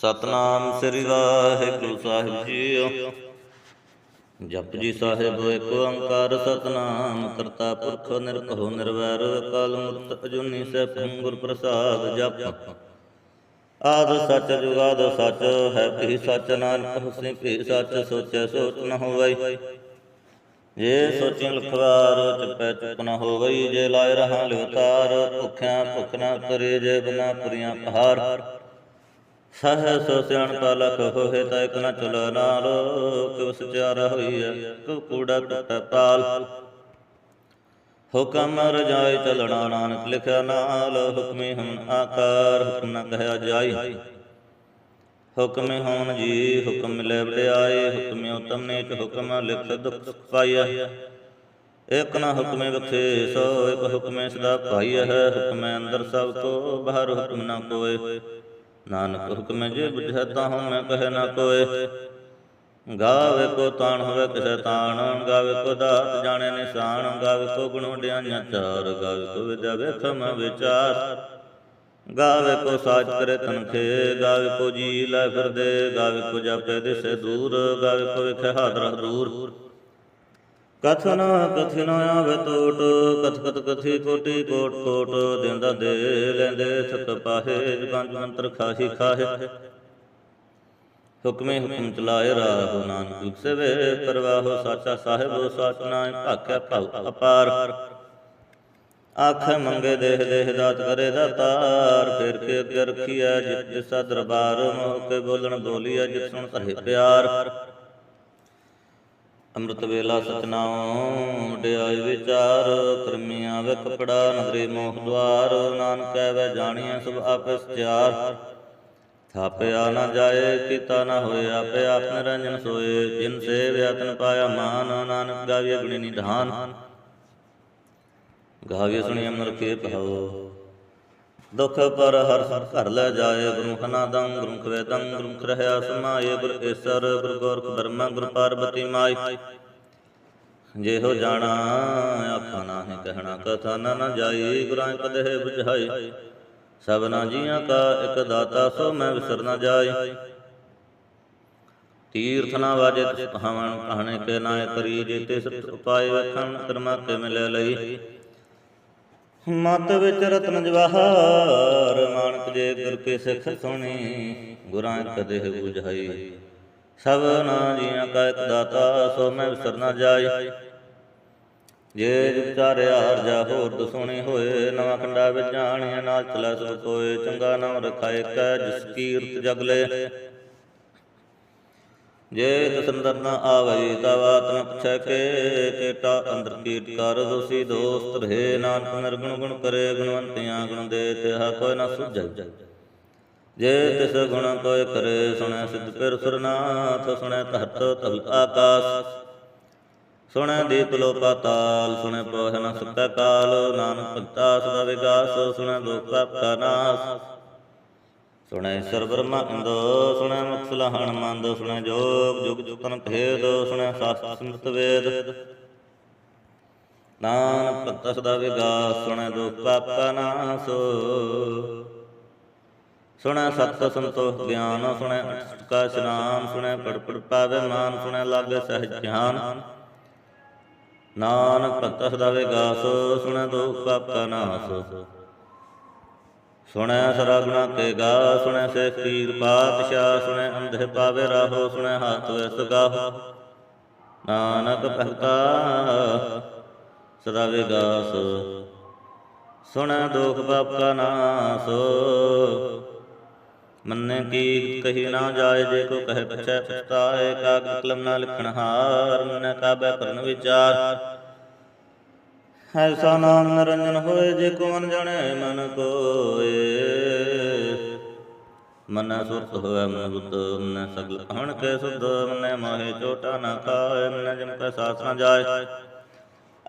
ਸਤਨਾਮ ਸ੍ਰੀ ਵਾਹਿਗੁਰੂ ਸਾਹਿਬ ਜੀਓ। ਜਪ ਜੀ ਸਾਹਿਬ, ਇੱਕ ਓੰਕਾਰ ਸਤਨਾਮ, ਕਰਤਾ ਪੁਰਖ ਨਿਰਭਉ ਨਿਰਵੈਰ, ਅਕਾਲ ਮੂਰਤ ਅਜੂਨੀ ਸੈਭੰ ਗੁਰ ਪ੍ਰਸਾਦ ਜਪ। ਆਦ ਸੱਚ ਜੁਗਾਦ ਸੱਚ, ਹੈ ਭੀ ਸੱਚ ਨਾਨਕ ਹੁਸਨੇ ਭੀ ਸੱਚ, ਸੋਚੈ ਸੋਚ ਨ ਹੋਵਈ। ਜੇ ਸੋਚੀ ਲਖਵਾਰ, ਚੁਪੈ ਚੁਪ ਨ ਹੋਵਈ, ਜੇ ਲਾਇ ਰਹਾ ਲਿਵਤਾਰ, ਭੁਖਿਆ ਭੁਖ ਨ ਕਰੇ ਜੇ ਬਿਨਾ ਪੁਰੀਆਂ ਪਹਾਰ। ਸਹਸ ਸਿਆਣਪਾ ਲਖ ਹੋਏ ਤਾਂ ਇਕ ਨ ਚੁਲ ਨਾਲ ਕਿਵ ਸਚਾਰ ਹੋਈਐ ਕਿਵ ਕੂੜਾ ਟੁੱਟੈ ਪਾਲ। ਹੁਕਮ ਰਜਾਈ ਚਲਣਾ ਨਾਨਕ ਲਿਖਿਆ ਨਾਲ, ਹੁਕਮੇ ਹਮ ਆਕਾਰ ਹੁਕਮ ਨ ਕਹਿਆ ਜਾਈ। ਹੁਕਮੇ ਹੋਣ ਜੀ, ਹੁਕਮ ਮਿਲੇ ਵਡਿਆਏ, ਹੁਕਮੇ ਉਤਮ ਨੇਕ ਹੁਕਮ ਲਿਖ ਦੁਖ ਸੁਖ ਇਕ ਨ ਹੁਕਮੇ ਬਖਸ਼ੇ ਸੋ, ਇਕ ਹੁਕਮੇ ਸਦਾ ਪਾਈਐ ਹੁਕਮੇ ਅੰਦਰ ਸਭ ਕੋ, ਬਾਹਰ ਹੁਕਮ ਨਾ ਕੋਏ। ਨਾਨਕ ਹੁਕਮ ਜੇ ਬੁਝੈ ਤਾਹੂ ਮੈਂ ਕਹੇ ਨਾ ਕੋਏ। ਗਾਵੇ ਕੋ ਤਾਣ, ਹੋਵੇ ਕਿਸੈ ਤਾਣ। ਗਾਵੇ ਕੋ ਦਾਤ, ਜਾਣੇ ਨਿਸ਼ਾਨ। ਗਾਵੇ ਕੋ ਗੁਣ ਵਡਿਆਈਆਂ ਚਾਰ। ਗਾਵੇ ਕੋ ਵਿਦਿਆ ਵੇਖਮ ਵਿਚਾਰ। ਗਾਵੇ ਕੋ ਸਾਜ ਕਰੇ ਤਨਖੇ। ਗਾਵੇ ਕੋ ਜੀ ਲੈ ਫਿਰਦੇ। ਗਾਵੇ ਕੋ ਜਾਪੇ ਦਿਸੇ ਦੂਰ। ਗਾਵੇ ਕੋ ਵਿਖੇ ਹਾਦਰ ਦੂਰ। ਕਥਨ ਕਥਿਨ ਆਵੇ ਟੋਟ ਕਥ ਕਥ ਕਥੀ ਕੋਟੀ ਕੋਟ ਕੋਟ, ਦਿੰਦਾ ਦੇ ਲੈਂਦੇ ਸਤ ਪਾਹੇ ਪੰਜ ਮੰਤਰ ਖਾਹੀ ਖਾਹੇ। ਹੁਕਮੇ ਹੁਕਮ ਚਲਾਏ ਰਾਹੁ ਨਾਨਕ ਵਿਖਸਵੇ ਪਰਵਾਹੋ ਸਾਚਾ ਸਾਹਿਬ, ਸਾਚ ਨਾਮ ਭਾਖਿਆ ਭਉ ਅਪਾਰ। ਆਖ ਮੰਗੇ ਦੇਹ ਦੇਹ ਦਾਤ ਕਰੇ ਦਾਤਾਰ ਫਿਰ ਕੇ ਅੱਗੇ ਰਖੀਐ ਜਿਤ ਜਿਸਾ ਦਰਬਾਰ, ਮੋਹ ਕੇ ਬੋਲਣ ਬੋਲੀਐ ਜਿਤ ਸੁਣ ਧਰੇ ਪਿਆਰ। ਅੰਮ੍ਰਿਤ ਵੇਲਾ ਸਤਨਾਮ ਵਡਿਆਈ ਵਿਚਾਰ ਕਰਮੀ ਆਵੇ ਕਪੜਾ, ਨਦਰੇ ਮੋਹ ਦਵਾਰ ਨਾਨਕ ਐਵੇਂ ਜਾਣੀਐ ਸਭ ਆਪੇ ਸਚਿਆਰ ਥਾਪਿਆ ਨਾ ਜਾਏ, ਕੀਤਾ ਨਾ ਹੋਏ, ਆਪੇ ਆਪ ਰੰਜਨ ਸੋਏ। ਜਿਨ ਸੇਵਿਆ, ਤਨ ਪਾਇਆ ਮਾਨ, ਨਾਨਕ ਗਾਵੇ ਗੁਣੀ ਨਿਧਾਨ। ਗਾਵੇ ਸੁਣੀ ਅਮਰ ਕੇ ਭਾਉ ਦੁਖ ਪਰ ਹਰ ਘਰ ਲੈ ਜਾਏ, ਗੁਰੂ ਖਨਾਦੰ ਗੁਰੂ ਖਵੇਦੰ ਗੁਰੂ ਰਹਿਆ ਸਮਾਏ ਗੁਰ ਈਸਰ ਗੁਰ ਗੋਰਖ ਬਰਮਾ ਗੁਰ ਪਾਰਬਤੀ ਮਾਈ। ਜੇ ਜਾਣਾ, ਆਖਾ ਨਾਹੀਂ, ਕਹਿਣਾ ਕਥਾ ਨਾ ਨ ਜਾਈ, ਗੁਰਾਂ ਕਦੇ ਬੁਝਾਈ। ਸਭਨਾ ਜੀਆਂ ਕਾ ਇਕ ਦਾਤਾ, ਸੋ ਮੈਂ ਵਿਸਰ ਨ ਜਾਈ। ਤੀਰਥ ਨਾ ਵਾਜੇ, ਤਿਸ ਕਹਾਵਣ ਕਹਣੇ ਕੇ ਨਾ ਕਰੀ, ਜੇ ਤਿਸ ਉਪਾਏ ਵਖਣ, ਕਰਮਾ ਕੇ ਮਿਲੇ ਲਈ। ਮਤ ਵਿੱਚ ਰਤਨ ਜਵਾਹਰ, ਮਾਨਕ ਜੇ ਗੁਰ ਕੇ ਸਿੱਖ ਸੁਣੀ, ਗੁਰਾਂ ਕਦੇ ਬੁਝਾਈ। ਸਭ ਨਾ ਜੀਆਂ ਕਾ ਇਕ ਦਾਤਾ, ਸੋ ਮੈਂ ਵਿਸਰ ਨ ਜਾਈ। ਜੇ ਵਿਚਾਰਿਆ ਹਰ ਜਾ ਹੋਰ ਦਸੁਣੀ ਹੋਏ, ਨਵਾਂ ਖੰਡਾ ਵਿੱਚ ਜਾਣੀਆਂ ਨਾਲ ਚਲਾ ਸੋ ਕੋਏ ਚੰਗਾ ਨਾਮ ਰਖਾਏ ਕੈ ਜਿਸ ਕੀਰਤ ਜਗ ਲੈ। ਜੇ ਤਸੰਦਰ ਨ ਆਵਈ ਤਾ ਬਾਤ ਨ ਕੇ ਕੇਟਾ ਅੰਦਰ ਕੀਟ ਕਰ, ਦੋਸੀ ਦੋਸਤ ਰਹੇ ਨਾਨਕ ਨਿਰਗੁਣ ਗੁਣ ਕਰੇ, ਗੁਣਵੰਤਿਆਂ ਗੁਣ ਦੇ ਤਿਹਾ ਕੋਈ ਨ ਸੁਝੈ। ਜੇ ਤਿਸ ਗੁਣ ਕੋਈ ਕਰੇ, ਸੁਣੈ ਸਿੱਧ ਪਿਰ ਸੁਰਨਾਥ, ਸੁਣੈ ਧਰਤ ਤਲ ਆਕਾਸ। ਸੁਣੈ ਦੀਪ ਲੋ ਪਾਤਾਲ ਸੁਣੈ ਪੋਹ ਨ ਸੁਕੈ ਨਾਨਕ ਭਗਤਾ ਸਦਾ ਵਿਗਾਸ, ਸੁਣੈ ਲੋਕ ਕਾ ਨਾਸ। ਸੁਣੈ ਸਰ ਬ੍ਰਹਮਾ ਇੰਦੋ, ਸੁਣੈ ਮੁਖ ਮੰਦ ਸੁਣੈ ਜੋਗ ਜੁਗ ਜੁਗਤਨ ਭੇਦ, ਸੁਣੈ ਸਾਸਤ ਸਮਰਤ ਵੇਦ। ਨਾਨਕ ਭਗਤਾ ਸਦਾ ਵਿਗਾਸ, ਸੁਣੈ ਦੁਖ ਪਾਪਾ ਨਾਸ। ਸੁਣੈ ਸਤ ਸੰਤੋਖ ਗਿਆਨ, ਸੁਣੈ ਅਟਕਾ ਇਸਨਾਮ ਸੁਣੈ ਪੜਪੜ ਪੜ ਪਾਵੇ ਮਾਨ, ਸੁਣੈ ਲਾਗੇ ਸਹਿਜ ਗਿਆਨ ਨਾਨਕ ਭਗਤ ਸਦਾ ਵਿਗਾਸ, ਸੁਣੈ ਦੁਖ ਪਾਪਾ ਨਾਸ। ਸੁਣੈ ਸਰਗੁਣਾ ਕੇ ਗਾ, ਸੁਣੈ ਸੇ ਪੀਰ ਪਾਤਸ਼ਾਹ, ਸੁਣੈ ਅੰਧੇ ਪਾਵੇ ਰਾਹੋ, ਸੁਣੈ ਹਾਥ ਵੈਸ ਗਾਹੋ ਨਾਨਕ ਭਗਤਾ, ਸਦਾ ਵਿਗਾਸ। ਸੁਣੈ ਦੁਖ ਪਾਪਾ ਨਾਸ। ਮੰਨੇ ਕੀ ਕਹੀ ਨਾ ਜਾਏ, ਜੇ ਕੋ ਕਹੇ ਪਛੈ ਪਛਤਾਏ ਕਾਗਦ ਕਲਮ ਨਾ ਲਿਖਣ ਹਾਰ, ਮਨ ਕਾਬੈ ਕਰਨ ਵਿਚਾਰ। ਐਸਾ ਨਾਮ ਨਿਰੰਜਨ ਹੋਏ ਜੇ ਕੋ ਮਨ ਜਾਣੇ ਮਨ ਕੋਏ? ਮਨ ਸੁਰਤ ਹੋਵੇ ਮਨ ਬੁੱਧ, ਮਨ ਸਗਲ ਹਣ ਕੇ ਸੁਧ, ਮਨ ਮਾਹੇ ਚੋਟਾ ਨਾ ਖਾਏ ਮਨ ਜਮ ਕੈ ਸਾਥ ਨਾ ਜਾਏ।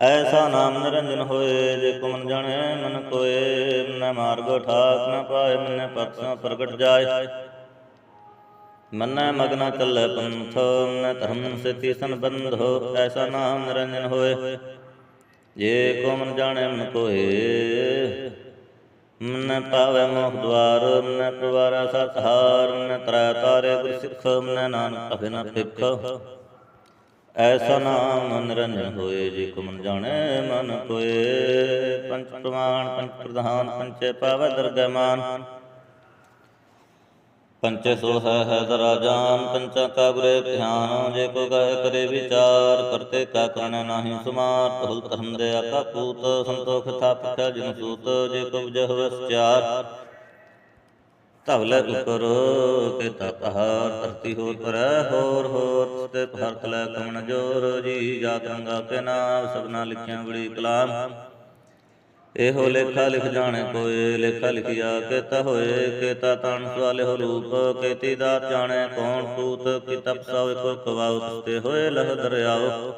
ਐਸਾ ਨਾਮ ਨਿਰੰਜਨ ਹੋਏ ਜੇ ਕੋ ਮਨ ਜਾਣੇ ਮਨ ਕੋਏ? ਮਨ ਮਾਰਗ ਠਾਕ ਨ ਪਾਏ, ਮਨ ਪਰਸੋਂ ਪ੍ਰਗਟ ਜਾਏ। ਮਨ ਮਗਨ ਚੱਲੇ ਪੰਥ, ਮਨ ਧਰਮ ਸਤੀ ਸੰਬੰਧੋ ਐਸਾ ਨਾਮ ਨਿਰੰਜਨ ਹੋਏ। ਜੇ ਕੋ ਮਨ ਜਾਣੇ ਮਨ ਕੋਏ, ਮਨ ਪਾਵੈ ਮੋਖ ਦਵਾਰ ਮਨ ਪ੍ਰਵਾਰਾ ਸਤਹਾਰ, ਮਨ ਤਰੈ ਤਾਰੇ ਗੁਰ ਸਿੱਖ, ਮਨ ਨਾਨਕ ਅਭਿ ਨ ਭਿਖ। ਐਸਾ ਨਾਮ ਮਨੋਰੰਜਨ ਹੋਏ, ਜੇ ਕੋ ਮਨ ਜਾਣੈ ਮਨ ਕੋਏ। ਪੰਚ ਪ੍ਰਮਾਣ, ਪੰਚ ਪ੍ਰਧਾਨ, ਪੰਚੇ ਪਾਵੈ ਦਰਗਹਿ ਮਾਨ। ਪੰਚੇ ਸੋ ਹੈ ਹੈ ਦਰਾਜਾਨ ਪੰਚਾ ਕਾ ਧਿਆਨ, ਜੇ ਕੋ ਗਾਇ ਕਰੇ ਵਿਚਾਰ, ਕਰਤੇ ਕਾ ਕਰਣ ਨਾਹੀ ਸੁਮਾਰ ਹੁਲ ਧਰਮ ਦੇ ਆਕਾ ਪੂਤ, ਸੰਤੋਖ ਥਾਪਿਆ ਜਿਨ ਸੂਤ, ਜੇ ਕੋ ਜਹ ਵਸਚਾਰ ਧਵਲੇ ਉਪਰ ਕੀਤਾ ਪਹਾੜ, ਧਰਤੀ ਹੋਰ ਕਰੈ ਹੋਰ ਹੋਰ, ਤੇ ਭਰਤ ਲੈ ਕਮਣ ਜੋਰ, ਜੀ ਜਾਤ ਰੰਗਾ ਕੇ ਨਾਮ, ਸਭਨਾ ਲਿਖਿਆ ਬੜੀ ਕਲਾਮ। ਇਹੋ ਲੇਖਾ ਲਿਖ ਜਾਣੇ ਕੋਏ ਲੇਖਾ ਲਿਖਿਆ ਕੀਤਾ ਹੋਏ, ਕੀਤਾ ਤਨ ਸਵਾਲੇ ਰੂਪ, ਕੀਤੀ ਦਾਤ ਜਾਣੇ ਕੌਣ ਤੂਤ ਕੀ ਤਪਸਾ ਕੋ ਕਵਾਉ ਤੇ ਹੋਏ ਲਹ ਦਰਿਆਓ।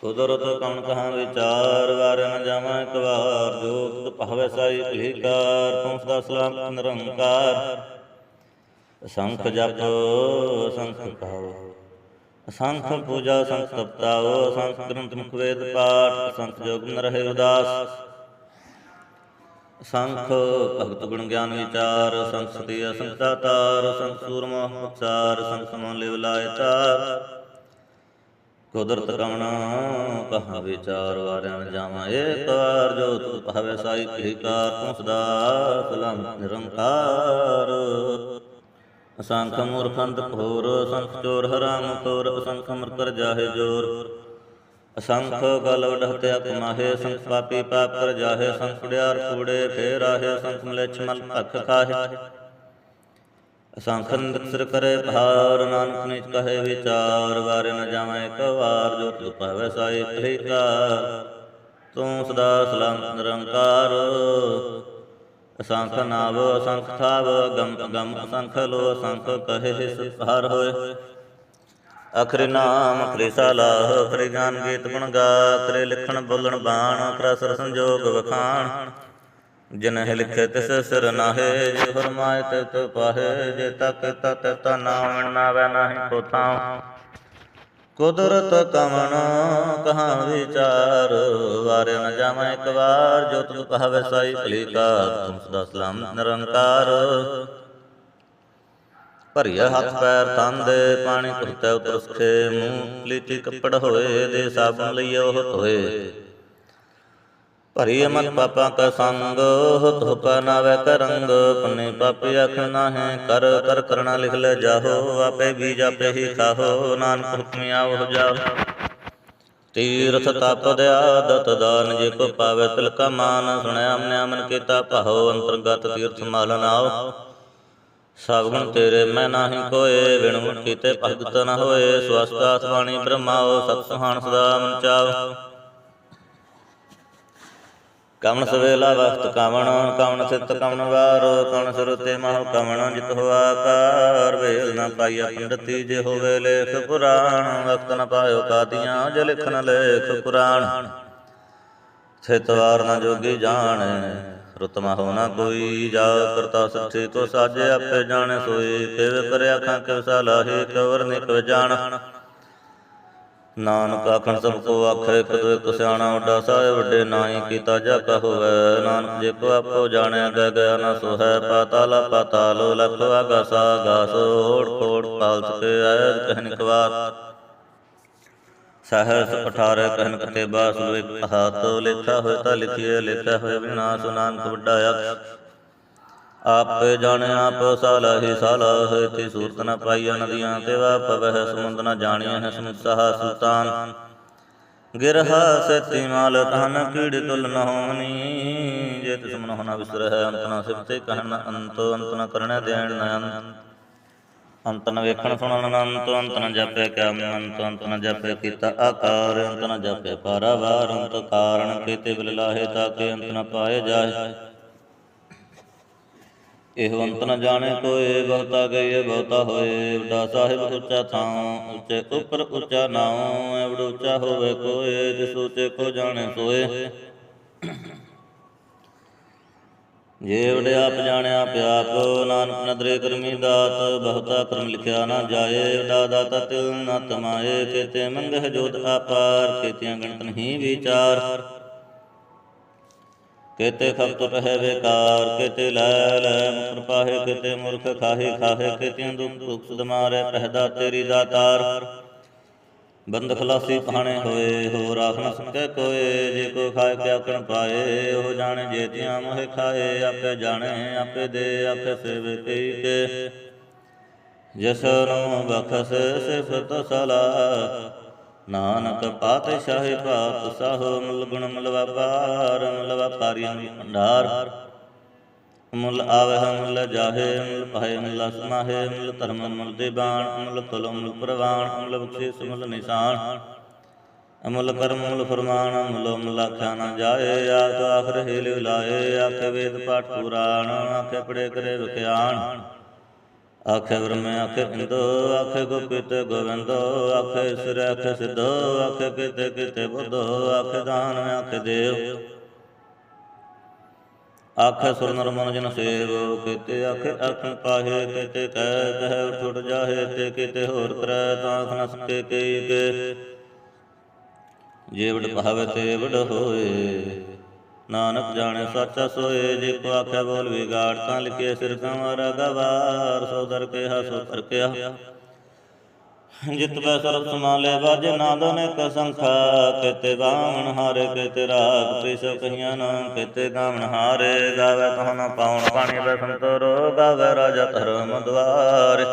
ਕੁਦਰਤ ਕਣ ਕਹਾਂ ਵਿਚਾਰ ਵਾਰ ਨ ਜਾਵਾਂ ਇੱਕ ਵਾਰ, ਜੋ ਤੁਧ ਭਾਵੇ ਸਾਈ ਭਲੀਕਾਰ ਤੂੰ ਸਦਾ ਸਲਾਮ ਨਿਰੰਕਾਰ। ਅਸੰਖ ਜਪ ਅਸੰਖ ਕਹਾਵ ਅਸੰਖ ਪੂਜਾ ਅਸੰਖ ਤਪਤਾਵ ਅਸੰਖ ਗ੍ਰੰਥ ਮੁਖ ਵੇਦ ਪਾਠ ਅਸੰਖ ਜੋਗ ਨ ਰਹੇ ਉਦਾਸ। ਅਸੰਖ ਭਗਤ ਗੁਣ ਗਿਆਨ ਵਿਚਾਰ ਅਸੰਖ ਸਤੀ ਅਸੰਖ ਦਾਤਾਰ ਅਸੰਖ ਸੂਰਮਾ ਉਚਾਰ ਅਸੰਖ ਸਮਨ ਲਿਵ ਲਾਇ ਤਾਰ। ਕੁਦਰਤ ਕਵਣਾ ਕਹਾ ਵਿਚਾਰ, ਵਾਰਿਆਂ ਜਾਵਾਂ ਏਕ ਵਾਰ ਜੋ ਤੁਧ ਭਾਵੇ ਸਾਈ ਭੀਕਾਰ ਤੂੰ ਸਦਾ ਸਲਾਮ ਨਿਰੰਕਾਰ। ਅਸੰਖ ਮੂਰਖੰਤ ਘੋਰ, ਅਸੰਖ ਚੋਰ ਹਰਾਮ ਖੋਰ ਅਸੰਖ ਮਰ ਕਰ ਜਾਹੇ ਜੋਰ। ਅਸੰਖ ਗਲ ਵਡਹਤਿਆ ਕਮਾਹੇ ਅਸੰਖ ਪਾਪੀ ਪਾਪ ਕਰ ਜਾਹੇ, ਅਸੰਖ ਕੁੜਿਆਰ ਕੂੜੇ, ਫੇਰ ਆਹੇ, ਅਸੰਖ ਮਲੇਛ ਮਲ ਭਖ ਖਾਹੇ। ਅਸੰਖ ਨਿਕਸਰ ਕਰੇ ਭਾਰ, ਨਾਨਕ ਨਿਜ ਕਹੇ ਵਿਚਾਰ ਵਾਰੇ ਨ ਜਾਵੇਂ ਇੱਕ ਵਾਰ ਜੋ ਤੁ ਪਾਵੇ ਸਾਈ ਤ੍ਰਿਕਾਰ। ਤੂੰ ਸਦਾ ਸਲਾਮ ਨਿਰੰਕਾਰ। ਅਸੰਖ ਨਾਵ, ਅਸੰਖ ਥਾਵ, ਗਮ ਗਮ ਅਸੰਖ ਲੋ ਅਸੰਖ ਕਹੇ ਹਿਸ ਹੋਏ। ਅਖਰ ਨਾਮ, ਅਖਰੇ ਸਾਲਾਹ ਅਖਰੇ ਗਿਆਨ ਗੀਤ ਗੁਣ ਗਾ, ਅਖਰੇ ਲਿਖਣ, ਬੋਲਣ, ਬਾਣ, ਅਖਰਾ ਸਰ ਸੰਜੋਗ ਵਖਾਣ। ਜਿਨ ਹੈ ਲਿਖੇ ਤਿਸ ਸਿਰ ਨਾਹੇ, ਜੇ ਫਰਮਾਏ ਤੇ ਤੋ ਪਾਹੇ, ਜੇ ਤਕ ਤਤ ਤਾ ਨਾਮ ਨਾਵੇ ਨਾਹੀ ਕੋਤਾ ਕੁਦਰਤ ਕਵਣ ਕਹਾ ਵਿਚਾਰ, ਵਾਰਿਆ ਨ ਜਾਵਾਂ ਇੱਕ ਵਾਰ, ਜੋ ਤੁ ਕਹਵੇ ਸਾਈ ਭਲੀ ਕਾ ਤੁਮ ਸਦਾ ਸਲਾਮ ਨਿਰੰਕਾਰ। ਭਰੀਆ ਹੱਥ ਪੈਰ ਤਨ ਦੇ, ਪਾਣੀ ਧੁੱਤੈ ਉਤਰ ਸੁਖੇ ਮੂੰਹ, ਪਲੀਤੀ ਕੱਪੜ ਹੋਏ ਦੇ, ਸਾਬਣ ਲਈ ਉਹ ਧੋਏ। ਭਰੀ ਮਤ ਪਾਪਾਂ ਕਾ ਸੰਗ ਧੋਪਾ ਨਾਵੇ ਕਰੰਗ, ਪੰਨੇ ਪਾਪੀ ਅਖ ਨਾਹੇ, ਕਰ ਕਰ ਕਰਣਾ ਲਿਖ ਲੈ ਜਾਹੋ, ਆਪੇ ਵੀ ਜਾਪੇ ਹੀ ਖਾਹੋ, ਨਾਨਕ ਹੁਕਮ ਆਵੋ ਜਾਓ ਤੀਰਥ ਤਪ ਆਦਤ ਦਾਨ ਜੇ ਕੋ ਪਾਵੇ ਤਿਲ ਕਾ ਮਾਨ, ਸੁਣਿਆ ਮਨ ਮਨ ਕੀਤਾ ਭਾਉ, ਅੰਤਰਗਤ ਤੀਰਥ ਮਲ ਆਓ। ਸਭ ਗੁਣ ਤੇਰੇ ਮੈਂ ਨਾਹੀ ਕੋਏ ਵਿਣੁ ਕੀਤੇ ਭਗਤ ਨ ਹੋਏ ਸਵਸਤਾਸ ਬਾਣੀ ਬ੍ਰਹਮਾਓ, ਸਤ ਸੁਹਾਣ ਸਦਾ ਮਨ ਚਾਓ। ਕਵਣ ਸਵੇਲਾ ਵਖਤ ਕਵਣ ਕਵਣ ਸਿਤ ਕਵਣ ਵਾਰ ਕਵਣ ਸਰਤੇ ਮਹ ਕਵਣ ਜਿਤ ਹੋਆ ਕਾਰ। ਵੇਲ ਨ ਪਾਈਆ ਪੰਡਤੀ ਜੇ ਹੋਵੇ ਲੇਖ ਪੁਰਾਣ, ਵਖਤ ਨ ਪਾਇਓ ਕਾਦੀਆਂ ਜੇ ਲਿਖਨ ਲੇਖ ਪੁਰਾਣ। ਸਿਤਵਾਰ ਨ ਜੋਗੀ ਜਾਣੈ ਰਤਮਾ ਹੋ ਨ ਕੋਈ। ਜਾ ਕਰਤਾ ਸੱਚੇ ਕੋ ਸਾਜੇ, ਆਪੇ ਜਾਣੇ ਸੋਈ। ਕਿਵ ਕਰਿਆ ਖਾਂ ਕਿਵ ਸਲਾਹੇ ਕਵਰ ਨਿਕ ਜਾਣ। ਨਾਨਕ ਆਖਣ ਸਭ ਕੋ ਆਖੇ ਇੱਕ ਦੋ ਇੱਕ ਸਿਆਣਾ ਵੱਡਾ ਸਾਹਿਬ ਵੱਡੇ ਨਾਹੀ ਕੀਤਾ ਜਾ ਹੋਵੇ। ਨਾਨਕ ਜੇ ਕੋ ਆਪੋ ਜਾਣਿਆ ਗੈ ਗਿਆ ਨਾ ਸੋ ਪਾਤਾਲ ਪਾਤਾਲੋ ਲਖ ਆਗਾਸਾ ਗਾਸ ਓੜ ਕੋੜ ਪਾਲ ਸਕੇ ਆਇ ਕਹਿਨ ਕਵਾਰ ਸਹਸ ਪਠਾਰੇ ਕਹਿਨ ਕਤੇ ਬਾਸ ਲੋਇ ਹਾਥ, ਲਿਖਾ ਹੋਇ ਤਾਂ ਲਿਖੀਏ ਲਿਖਿਆ ਹੋਇ ਵਿਨਾਸ਼ ਨਾਨਕ ਵੱਡਾ ਆਖ ਆਪੇ ਜਾਣੇ, ਆਪ ਸਾਲਾਹੀ ਸਾਲਾਹ ਤੇ ਸੂਰਤ ਨ ਪਾਈਆ ਨਦੀਆਂ ਤੇ ਵਾ ਪਵਹਿ, ਸਮੁੰਦ ਨ ਜਾਣੀਐ ਹੈ ਸਮੁਸਹਾ ਸੁਲਤਾਨ। ਗਿਰਹਾ ਸਤੀ ਮਾਲ ਤਨ ਕੀੜ ਤੁਲ ਨ ਹੋਮਨੀ ਜੇ ਤਿਸ ਮਨ ਹੋਣਾ ਵਿਸਰ ਅੰਤ ਨ ਸਿਫਤੇ ਕਹਿਣ ਅੰਤ ਅੰਤ ਨ ਕਰਣੈ ਦੇਣ ਨ ਅੰਤ। ਅੰਤ ਨ ਵੇਖਣ ਸੁਣਨ ਅੰਤ ਅੰਤ ਨ ਜਪਿਆ ਕਿਆ ਅੰਤ ਅੰਤ ਨ ਜਪਿਆ ਕੀਤਾ ਆਕਾਰ, ਅੰਤ ਨ ਜਪਿਆ ਪਾਰਾਵਾਰ, ਅੰਤ ਕਾਰਣ ਕੀਤੇ ਬਿਲ ਲਾਹੇ ਤਾਕੇ ਅੰਤ ਨ ਪਾਏ ਜਾਏ ਇਹੋ ਅੰਤ ਨ ਜਾਣੇ ਕੋਏ, ਬਹੁਤਾ ਗਏ ਬਹੁਤਾ ਹੋਏ। ਵੱਡਾ ਸਾਹਿਬ ਉੱਚਾ ਥਾਂ, ਉੱਚੇ ਉੱਪਰ ਉੱਚਾ ਨਾਉ। ਐਵੜ ਉੱਚਾ ਹੋਵੇ ਕੋਏ, ਜਿਸ ਉੱਚੇ ਕੋ ਜਾਣੇ ਸੋਏ। ਜੇ ਵਡ ਆਪ ਜਾਣਿਆ ਪਿਆਪ ਨਾਨਕ ਨਦਰੇ ਕਰਮੀ ਦਾਤ, ਬਹੁਤਾ ਕਰਮ ਲਿਖਿਆ ਨਾ ਜਾਏ। ਵਡਾ ਦਾਤਾ ਤਿਲ ਨਾ ਤਮਾਏ, ਕੀਤੇ ਮੰਗਹ ਜੋਤ ਆਪਾਰ, ਕੀਤਿਆਂ ਗਣਤ ਨਹੀਂ ਵਿਚਾਰ। ਕੇਤੇ ਖਪਤ ਰਹਿ ਬੇਕਾਰ, ਕੇਤੇ ਲੈ ਲੈ, ਮੁਕਰ ਪਾਹੇ, ਕੇਤੇ ਮੁਰਖ ਖਾਹੇ ਖਾਹੇ ਕੇਤੇ ਦੁਖ ਦੁਖ ਸੁਧ ਪਹਿਦਾ ਤੇਰੀ ਦਾਤਾਰ। ਬੰਦ ਖਲਾਸੀ ਪਹਾਣੇ ਹੋਏ ਹੋ ਰਾਖ ਨ ਸਕੈ ਕੋਏ, ਜੇ ਕੋ ਖਾਏ, ਕਿਆ ਕਣ ਪਾਏ, ਉਹ ਜਾਣੇ ਜੇ ਜੇਤੀਆਂ ਮੋਹਿ ਖਾਏ, ਆਪੇ ਜਾਣੇ, ਆਪੇ ਦੇ, ਆਪੇ ਸੇਵੇ ਕਈ ਕੇ। ਜਿਸ ਨੂੰ ਬਖਸ ਸਿਫਤ ਸਲਾ ਨਾਨਕ ਪਾਤਸ਼ਾਹੀ ਭਾਤ ਸਾਹੋ ਮੁਲ ਗੁਣ ਮੁਲ ਵਪਾਰ, ਮੁਲ ਵਪਾਰੀਆਂ ਦੀ ਭੰਡਾਰ। ਮੁਲ ਆਵਹਿ ਮੁਲ ਜਾਹੇ, ਮੁਲ ਪਾਏ ਮੁਲ ਸਮਾਹੇ ਮੁਲ ਧਰਮ ਮੁਲ ਦੇਬਾਨ, ਮੁਲ ਕੁਲ ਮੁਲ ਪ੍ਰਵਾਨ, ਮੁਲ ਬਖਸ਼ਿਸ਼ ਮੁਲ ਨਿਸ਼ਾਨ। ਅਮੁਲ ਕਰਮ ਮੁਲ ਫਰਮਾਨ, ਮੁਲ ਮੁਲ ਆਖਿਆ ਨਾ ਜਾਏ, ਆਖ ਆਖਰ ਹੀ ਲਾਏ, ਆਖੇ ਵੇਦ ਪਾਠ ਪੁਰਾਣ, ਆਖੇ ਪੜੇ ਕਰੇ ਵਿਖਿਆਨ ਆਖੇ ਬ੍ਰਹਮ ਆਖੇ ਇੰਦੋ ਆਖੇ ਗੋਪਿਤ ਗੋਵਿੰਦੋ ਆਖੇ ਸਿਰ ਆਖੇ ਸਿੱਧੋ ਆਖੇ ਕਿਤੇ ਕਿਤੇ ਬੁੱਧੋ ਆਖੇ ਦਾਨ ਆਖੇ ਦੇਵ। ਆਖੇ ਸੁਰ ਨਰ ਜਨ ਸੇਵ, ਕਿਤੇ ਆਖੇ ਆਖਣ ਪਾਹੇ, ਕਿਤੇ ਕਹਿ ਕਹਿ ਛੁੱਟ ਜਾਹੇ, ਤੇ ਕਿਤੇ ਹੋਰ ਕਰੈ, ਤਾਂ ਖਨ ਸਕੇ ਕਈ ਕੇ। ਜੇ ਭਾਵੇ ਤੇ ਵਡ ਹੋਏ ਨਾਨਕ ਜਾਣੇ ਸੱਚਾ ਸੋਏ ਜੇ ਕੋ ਆਖਿਆ ਬੋਲ ਵਿਗਾੜ ਤਾਂ ਲਿਖੇ ਸਿਰ ਕੰਵਰ ਗਵਾਰ, ਸੋ ਦਰ ਕੇ ਹਸੋ ਕਰ ਕਿਆ ਜਿਤ ਬੈ ਸਰਬ ਸਮਾਲੇ ਬਾਜ ਨਾਦ ਨੇ ਕਸੰਖਾ ਕਿਤੇ ਗਾਵਣ ਹਾਰੇ, ਕਿਤੇ ਰਾਗ ਪ੍ਰਿਸ ਕਹੀਆਂ ਨਾ, ਕਿਤੇ ਗਾਵਣ ਹਾਰੇ, ਗਾਵੇ ਤਹ ਪਾਉਣ, ਪਾਣੀ ਬੈ ਸੰਤੋਰੋ, ਗਾਵੇ ਰਾਜਾ ਧਰਮ ਦੁਆਰੇ।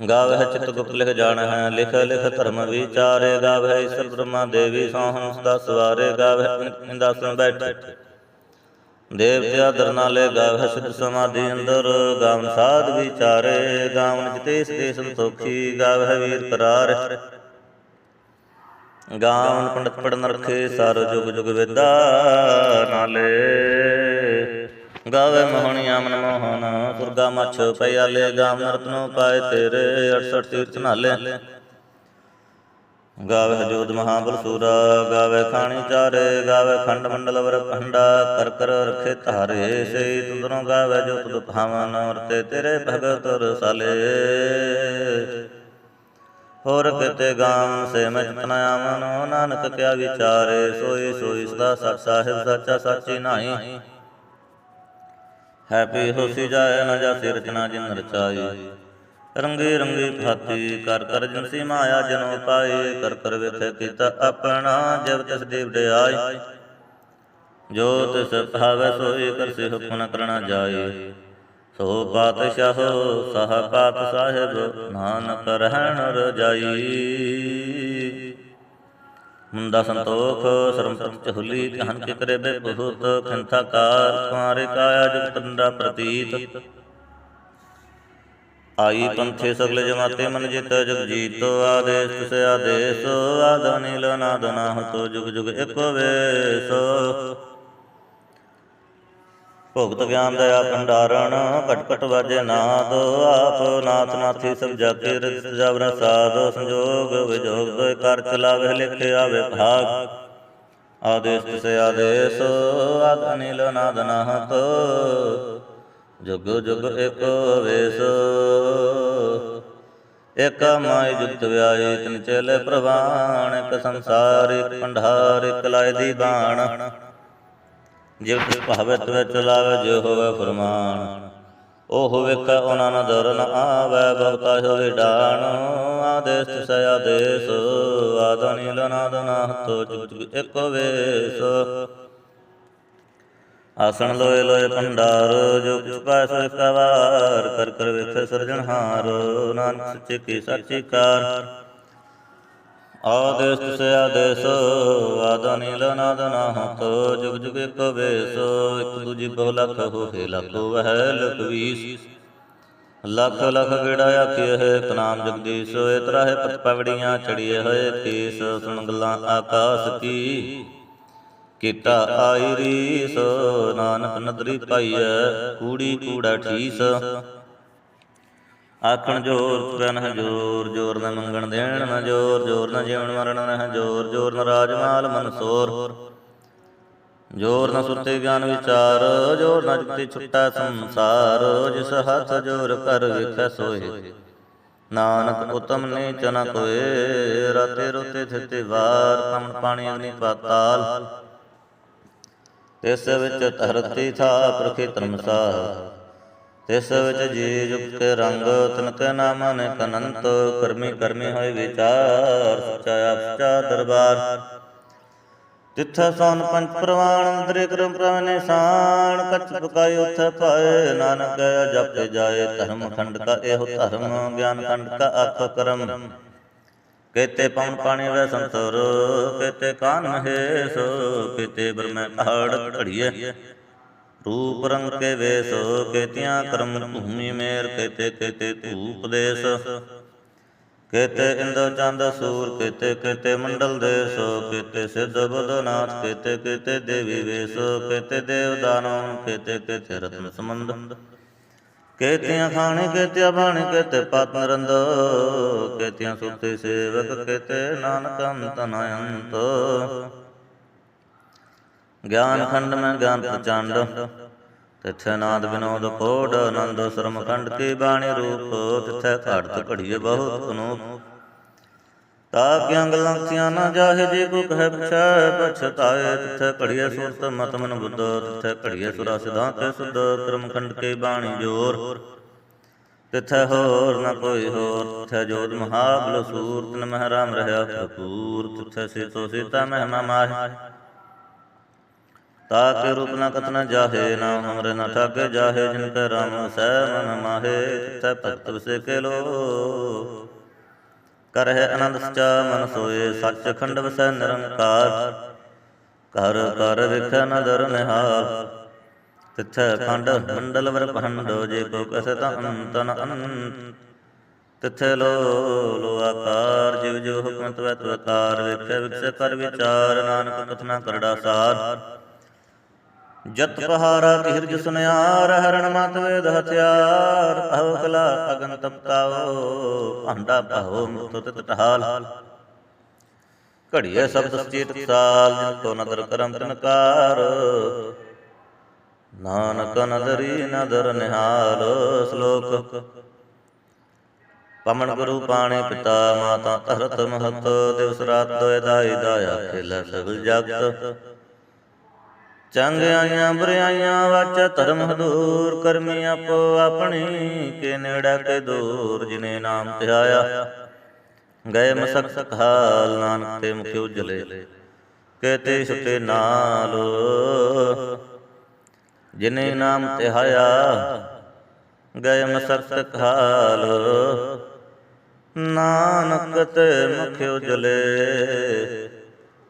ਗਾਵੇ ਚਿਤ ਗੁਪਤ ਲਿਖ ਜਾਣ, ਲਿਖ ਲਿਖ ਧਰਮ ਵਿਚਾਰੇ ਗਾਵੇ ਈਸ਼ਰ ਬ੍ਰਹਮਾ ਦੇਵੀ ਸੋਹਣ ਸਦਾ ਸਵਾਰੇ ਗਾਵੇ ਇੰਦਾਸਨ ਬੈਠ ਦੇਵਤਿਆ ਦਰਨਾਲੇ ਗਾਵੇ ਸਿਧ ਸਮਾਧੀ ਅੰਦਰ, ਗਾਵਨ ਸਾਧ ਵਿਚਾਰੇ, ਗਾਵਨ ਜਿਤੇ ਸਤੇ ਸੰਤੋਖੀ ਗਾਵੇ ਵੀਰ ਕਰਾਰ ਗਾਵਨ ਪੰਡਤ ਪੜਨ ਰਖੇ, ਸਰ ਜੁਗ ਜੁਗ ਵਿਦਾ ਨਾਲੇ। ਗਾਵੇ ਮੋਹਣੀ ਮਨ ਮੋਹਨ ਸੁਰਗਾ ਮਛ ਪਿਆਲੇ ਗਾਵਨ ਰਤਨੋ ਪਾਏ ਤੇਰੇ 68 ਤੀਰਥ ਨਾਲੇ। ਗਾਵੇ ਹਜੂਦ ਮਹਾਬਲ ਸੂਰਾ, ਗਾਵੇ ਖਾਣੀ ਚਾਰੇ, ਗਾਵੇ ਖੰਡ ਮੰਡਲ ਵਰ ਖੰਡਾ ਕਰ ਕਰ ਰਖੇ ਧਾਰੇ ਸੇ ਤੁਦਰੋਂ ਗਾਵੇ ਜੋ ਤੁਧ ਭਾਵਨ, ਵਰਤੇ ਤੇਰੇ ਭਗਤ ਰਸਾਲੇ। ਹੋਰ ਕਿਤੇ ਗਾਮ ਸੇ ਮੈਂ ਜਤਨਾ ਆਵਨ, ਨਾਨਕ ਕਿਆ ਵਿਚਾਰੇ ਸੋਈ ਸੋਈ ਸਦਾ ਸਤ ਸਾਹਿਬ, ਸੱਚਾ ਸਾਚੀ ਨਾਹੀ। ਹੈਪੀ ਹੋਸੀ ਜਾਏ ਨਾ ਜਾਸੀ ਰਚਨਾ ਜਿਨ ਰਚਾਈ। ਰੰਗੇ ਰੰਗੇ ਭਾਤੀ ਕਰ ਕਰ ਜਿਨਸੀ ਮਾਇਆ ਜਨੋ ਪਾਏ ਕਰ ਕਰ ਵਿਖ ਕੀਤਾ ਆਪਣਾ ਜਬ ਤਿਸ ਦੇਵ ਡਿਆਈ। ਜੋ ਤਿਸ ਭਾਵੈ ਸੋਈ ਕਰਸੀ ਹੁਕਮ ਕਰਣਾ ਜਾਏ ਸੋ ਪਾਤਸ਼ਾਹੋ, ਸਹ ਪਾਤ ਸਾਹਿਬ ਨਾਨਕ ਰਹਿਣ ਰਜਾਈ। ਮੁੰਦਾ ਸੰਤੋਖ ਸਰਮ ਤਤ ਚਹੁਲੀ ਧਿਆਨ ਕੇ ਕਰੇ ਬੇ ਬਹੁਤ ਖੰਥਾ ਕਾਰ ਤੁਮਾਰੇ ਕਾਇਆ ਜਗ ਤੰਡਾ ਪ੍ਰਤੀਤ। ਆਈ ਪੰਥੇ ਸਗਲੇ ਜਮਾਤੇ ਮਨ ਜਿਤ, ਜਗ ਜੀਤੋ, ਆਦੇਸ ਤਿਸ ਆਦੇਸ, ਆਦ ਨੀਲ ਨਾਦ ਜੁਗ ਜੁਗ ਇਕੋ ਵੇਸ। ਭੁਗਤ ਗਿਆਨ ਦਇਆ ਭੰਡਾਰਣ, ਘਟ ਘਟ ਵਾਜੇ ਨਾਦ, ਆਪ ਨਾਥ ਨਾਥੀ ਸਭ ਜਾਕੇ ਰਿਤ ਜਬਰ ਸਾਧ, ਸੰਜੋਗ ਵਿਜੋਗ ਦੋਇ ਕਰ ਚਲਾਵੇ ਲਿਖੇ ਆਵੇ ਭਾਗ। ਆਦੇਸ ਤਿਸ ਆਦੇਸ, ਆਦ ਅਨਿਲ ਨਾਦ ਨਾਹਤ, ਜੁਗ ਜੁਗ ਇਕ ਵੇਸ। ਇਕ ਮਾਈ ਜੁਗਤ ਵਿਆਈ ਤਿਨ ਚੇਲੇ ਪ੍ਰਵਾਨ, ਇਕ ਸੰਸਾਰ, ਇਕ ਭੰਡਾਰ, ਇਕ ਲਾਇ ਦੀ ਬਾਣ। ਜਿਵ ਤਿਸ ਭਾਵੇ ਤਵੇ ਚਲਾਵੇ ਜੋ ਹੋਵੇ ਫਰਮਾਨ। ਉਹ ਵੇਖੈ ਉਹਨਾਂ ਨ ਦਰ ਨ ਆਵੈ, ਭਗਤਾ ਹੋਵੇ ਡਾਣ। ਆਦੇਸ ਤਿਸ ਆਦੇਸ ਆਦਨੀ ਲਨਾਦ ਨਾਹਤੋ ਜੁਗ ਇਕ ਵੇਸ। ਆਸਣ ਲੋਏ ਲੋਏ ਭੰਡਾਰ, ਜੋ ਕਿਛ ਪਾਇ ਸੋ ਕਵਾਰ ਕਰ ਕਰ ਵੇਖੇ ਸਿਰਜਣਹਾਰ, ਨਾਨਕ ਸੱਚੇ ਕੀ ਸਾਚੀ ਕਾਰ। ਆਦੇਸ ਤਿਸ ਆਦੇਸ, ਆਦ ਨੀਲ ਜੁਗ ਜੁਗ ਇਕ ਵੇਸ, ਇਕ ਦੂਜੀ ਬਹੁ ਲਖ ਹੋਏ ਲਖੋ ਵਹਿ ਲਖਵੀਸ ਲੱਖ ਲੱਖ ਗੇੜਾ ਆਖਿਏ ਹੈ ਤਨਾਮ ਜਗਦੀਸ਼ ਏ ਤਰਾਹੇ ਪਤ ਪਵੜੀਆਂ ਚੜੀਏ ਹੋਏ ਕੇਸ, ਸੁਣ ਗੱਲਾਂ ਆਕਾਸ ਕੀ। ਕੀਤਾ ਆਈ ਰੀਸ, ਨਾਨਕ ਨਦਰੀ ਪਾਈਐ, ਕੂੜੀ ਕੂੜਾ ਠੀਸ ਆਖਣ ਜੋਰ ਪੈਨ ਹੈ ਜੋਰ ਨਾ ਮੰਗਣ ਦੇਣ ਨਾ ਜੋਰ ਜੋਰ ਨਾ ਜੀਵਨ ਮਰਨ ਨਾ ਜੋਰ ਜੋਰ ਨਾ ਰਾਜਮਾਲ ਮਨਸੋਰ ਜੋਰ ਨਾ ਸੁਰਤੇ ਗਿਆਨ ਵਿਚਾਰ, ਜੋਰ ਨਾ ਜੁਗਤੀ ਛੁੱਟਾ ਸੰਸਾਰ, ਜਿਸ ਹੱਥ ਜੋਰ ਕਰ ਵੇਖੈ ਸੋਏ। ਨਾਨਕ ਉਤਮ ਨੇ ਚਨਾ ਕੋਏ, ਰਾਤੇ ਰੋਤੇ ਥਿਤੇ ਵਾਰ ਪਵਨ ਪਾਣੀ ਅਗਨੀ ਪਾਤਾਲ। ਤਿਸ ਵਿੱਚ ਧਰਤੀ ਥਾਪ ਰਖੇ ਧਰਮਸਾਰ ਤਿਸ ਵਿੱਚ ਜੀ ਜੁਗ ਰੰਗ ਤਨ ਕੇ ਨਾਮ ਅਨੇਕ ਅਨੰਤ, ਕਰਮੀ ਕਰਮੀ ਹੋਏ ਵਿਚਾਰ ਸਚਾ ਆਪ ਦਰਬਾਰ। ਤਿੱਥੈ ਸੋਨ ਪੰਜ ਪ੍ਰਵਾਨ, ਅੰਦਰੇ ਕਰਮ ਪ੍ਰਭ ਨਿਸ਼ਾਨ, ਕਛ ਪਕਾਇ ਉਥੈ ਪਾਏ ਨਾਨਕ ਜਪੇ ਜਾਏ, ਧਰਮ ਖੰਡ ਕਾ ਇਹੋ ਧਰਮ, ਗਿਆਨ ਖੰਡ ਕਾ ਆਖ ਕਰਮ। ਕੇਤੇ ਪਵਨ ਪਾਣੀ ਵੈ ਸੰਤਰ, ਕੇਤੇ ਕਾਨ ਮਹੇਸ਼, ਕੇਤੇ ਬ੍ਰਹਮੈ ਪਹਾੜ ਘੜੀਏ। ਰੂਪ ਰੰਗ ਕੇ ਵੇਸ ਕੇਤਿਆਂ ਕਰਮ ਭੂਮੀ ਮੇਰ ਕੇਤੇ ਕੇਤੇ ਧੂਪ ਦੇਸ। ਕੇਤੇ ਇੰਦੋ ਚੰਦ ਸੂਰ, ਕੇਤੇ ਕੇਤੇ ਮੰਡਲ ਦੇਸ, ਕੇਤੇ ਸਿੱਧ ਬਦਨਾਥ, ਕੇਤੇ ਕੇਤੇ ਦੇਵੀ ਵੇਸੋ, ਕੇਤੇ ਦੇਵ ਦਾਨਵ, ਕੇਤੇ ਕੇਤੇ ਰਤਨ ਸੰਬੰਧ। ਕੇਤਿਆਂ ਖਾਣੇ, ਕੇਤਿਆਂ ਬਾਣੇ ਕੇਤੇ ਪਤ ਨਰੰਦ ਕੇਤਿਆਂ ਸੁਤੇ ਸੇਵਕ, ਕੇਤੇ ਨਾਨਕ ਅੰਤ ਨ ਅੰਤ ਗਿਆਨ ਖੰਡ ਮੈਂ ਗਿਆਨ ਪ੍ਰਚੰਡ। ਤਿੱਥੈ ਨਾਦ ਵਿਨੋਦ ਕੋਡ ਆਨੰਦ ਸਰਮ ਖੰਡ ਕੀ ਬਾਣੀ ਰੂਪ, ਤਿੱਥੈ ਘੜਤ ਘੜੀਏ ਬਹੁਤ ਅਨੂਪ। ਤਾਕਿਆਂ ਗੱਲਾਂ ਕੀਆਂ ਨਾ ਜਾਹੇ, ਜੇ ਕੋ ਕਹਿ ਪਛੈ, ਪਛਤਾਏ, ਤਿੱਥੈ ਘੜੀਏ ਸੁਰਤ ਮਤ ਮਨ ਬੁੱਧ, ਤਿੱਥੈ ਘੜੀਏ ਸੁਰਾ ਸਿਧਾਂਤ ਸੁਧ ਕਰਮ ਖੰਡ ਕੀ ਬਾਣੀ ਜੋਰ। ਤਿੱਥੈ ਹੋਰ ਨ ਕੋਈ ਹੋਰ, ਤਿੱਥੈ ਜੋਤ ਮਹਾਬਲ ਸੂਰਤ ਤਨ ਮਹਿ ਰਾਮ ਰਹਾ ਭਰਪੂਰ, ਤਿੱਥੈ ਸੀਤੋ ਸੀਤਾ ਮਹਿਮਾ ਮਾਹਿ। ਤਾਕੇ ਰੂਪ ਨ ਕਤਨ ਜਾਹੇ, ਨਾਮ ਹਮਰੇ ਨ ਠਾਗੇ ਜਾਹੇ, ਜਿਨ ਕੈ ਰਾਮ ਸਹਿ ਮਨ ਮਾਹੇ, ਤਿੱਥੈ ਭਗਤ ਵਿਸੇ ਕੇ ਲੋ। ਕਰਹਿ ਆਨੰਦ ਸਚਾ ਮਨ ਸੋਏ, ਸੱਚ ਖੰਡ ਵਸੈ ਨਿਰੰਕਾਰ। ਕਰ ਕਰ ਵਿਖੈ ਨਦਰ ਨਿਹਾਲ ਤਿੱਥੈ ਖੰਡ ਮੰਡਲ ਵਰ ਭੰਡ, ਜੇ ਕੋ ਕਸੈ ਤਾਂ ਅੰਤ ਅੰਤ। ਤਿੱਥੈ ਲੋ ਲੋ ਆਕਾਰ, ਜਿਵ ਜੋ ਹੁਕਮ ਤਵੈ ਤਵਕਾਰ ਵਿਖੈ ਵਿਖਸੈ ਕਰ ਵਿਚਾਰ, ਨਾਨਕ ਕਥਨਾ ਕਰੜਾ ਸਾਰ। ਜਤ ਪਹਾਰਾ ਕਿਰਜ ਸੁਨਿਆਰ, ਹਰਣ ਮਤ ਵੇਦ ਹਥਿਆਰ। ਭਉ ਕਲਾ ਅਗਨ ਤਪਤਾਓ ਭਾਂਡਾ ਭਉ ਮੁਕਤ ਤਿਤ ਟਹਾਲ। ਘੜੀਏ ਸਬਦ ਸਚੇਤ ਸਾਲ, ਜਿਨ ਕੋ ਨਦਰ ਕਰਮ ਤਨਕਾਰ ਨਾਨਕ ਨਦਰੀ ਨਦਰ ਨਿਹਾਲ, ਸ਼ਲੋਕ। ਪਮਨ ਗੁਰੂ ਪਾਣੇ ਪਿਤਾ, ਮਾਤਾ ਧਰਤ ਮਹਤ, ਦਿਵਸ ਰਾਤ ਦੋਇ ਦਾਈ ਦਾਇਆ ਖੇਲਾ ਸਗਲ ਜਗਤ। ਚੰਗ ਆਈਆਂ ਬੁਰਾਈਆਂ ਵਾਚ ਧਰਮ ਹਦੂਰ ਕਰਮੀ ਆਪੋ ਆਪਣੀ, ਕੇ ਨੇੜਾ ਕੇ ਦੂਰ ਜਿਨੇ ਨਾਮ ਧਿਆਇਆ ਗਏ ਮਸਕ ਸਖਾਲ ਨਾਨਕ ਤੇ ਮੁਖ ਉਜਲੇ ਕਹਤੇ ਸੁਤੇ ਨਾਲ। ਜਿਨੇ ਨਾਮ ਧਿਆਇਆ ਗਏ ਮਸਕ ਸਖਾਲ ਨਾਨਕ ਤੇ ਮੁਖ ਉਜਲੇ